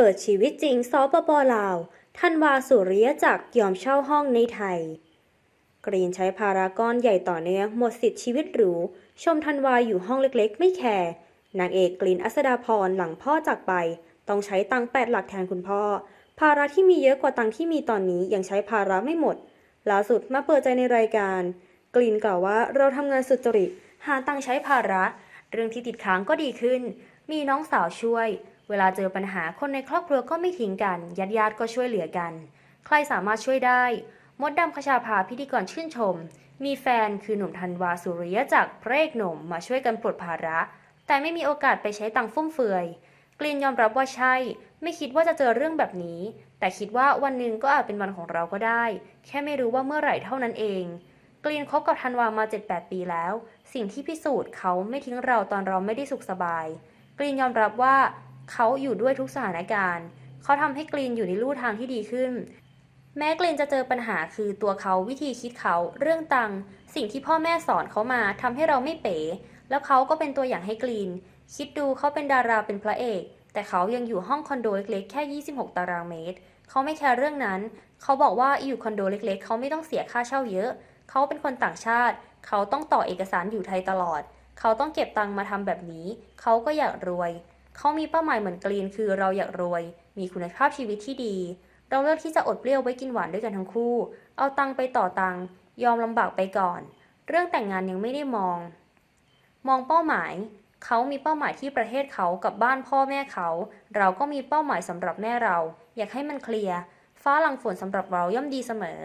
เปิดชีวิตจริงสปปลาวธันวาสุริยจักรยอมเช่าห้องในไทย กรีนใช้พารากอนใหญ่ต่อเนื่องหมดสิทธิ์ชีวิตหรู ชมธันวาอยู่ห้องเล็กๆ ไม่แคร์นางเอกกรีนอัสดาพรหลังพ่อจากไป ต้องใช้ตังแปดหลักแทนคุณพ่อ ภาระที่มีเยอะกว่าตังที่มีตอนนี้ยังใช้ภาระไม่หมดล่าสุดมาเปิดใจในรายการ กรีนกล่าวว่าเราทำงานสุจริตหาตังใช้ภาระ เรื่องที่ติดค้างก็ดีขึ้น มีน้องสาวช่วย เวลาเจอปัญหาคนในครอบครัวก็ไม่ทิ้งกันญาติญาติก็ช่วยเหลือกัน ใครสามารถช่วยได้ มดดำคชาภาพิธีกรชื่นชม มีแฟนคือหนุ่มธันวาสุริยะจักรพระเอกหนุ่มมาช่วยกันปลดภาระ แต่ไม่มีโอกาสไปใช้ตังฟุ่มเฟือย กลินยอมรับว่าใช่ ไม่คิดว่าจะเจอเรื่องแบบนี้ แต่คิดว่าวันหนึ่งก็อาจเป็นวันของเราก็ได้ แค่ไม่รู้ว่าเมื่อไหร่เท่านั้นเองกลีนคบกับธันวามา 7-8 ปีแล้ว สิ่งที่พิสูจน์เขาไม่ทิ้งเราตอนเราไม่ได้สุขสบาย กรีนยอมรับว่า เขาอยู่ด้วยทุกสถานการณ์ เขาทำให้กรีนอยู่ในลู่ทางที่ดีขึ้น แม้กรีนจะเจอปัญหาคือตัวเขาวิธีคิดเขาเรื่องตังสิ่งที่พ่อแม่สอนเขามาทำให้เราไม่เป๋ แล้วเขาก็เป็นตัวอย่างให้กรีน คิดดูเขาเป็นดาราเป็นพระเอก แต่เขายังอยู่ห้องคอนโดเล็กๆแค่ 26 ตารางเมตร เขาไม่แคร์เรื่องนั้น เขาบอกว่าอยู่คอนโดเล็กๆ เขาไม่ต้องเสียค่าเช่าเยอะ เขาเป็นคนต่างชาติ เขาต้องต่อเอกสารอยู่ไทยตลอด เขาต้องเก็บตังมาทำแบบนี้ เขาก็อยากรวย เขามีเป้าหมายเหมือนกรีน คือเราอยากรวย มีคุณภาพชีวิตที่ดี เราเลือกที่จะอดเปรี้ยวไว้กินหวานด้วยกันทั้งคู่ เอาตังไปต่อตังยอมลำบากไปก่อน เรื่องแต่งงานยังไม่ได้มอง มองเป้าหมาย เขามีเป้าหมายที่ประเทศเขากับบ้านพ่อแม่เขา เราก็มีเป้าหมายสำหรับแม่เรา อยากให้มันเคลียร์ ฟ้าหลังฝนสำหรับเราย่อมดีเสมอ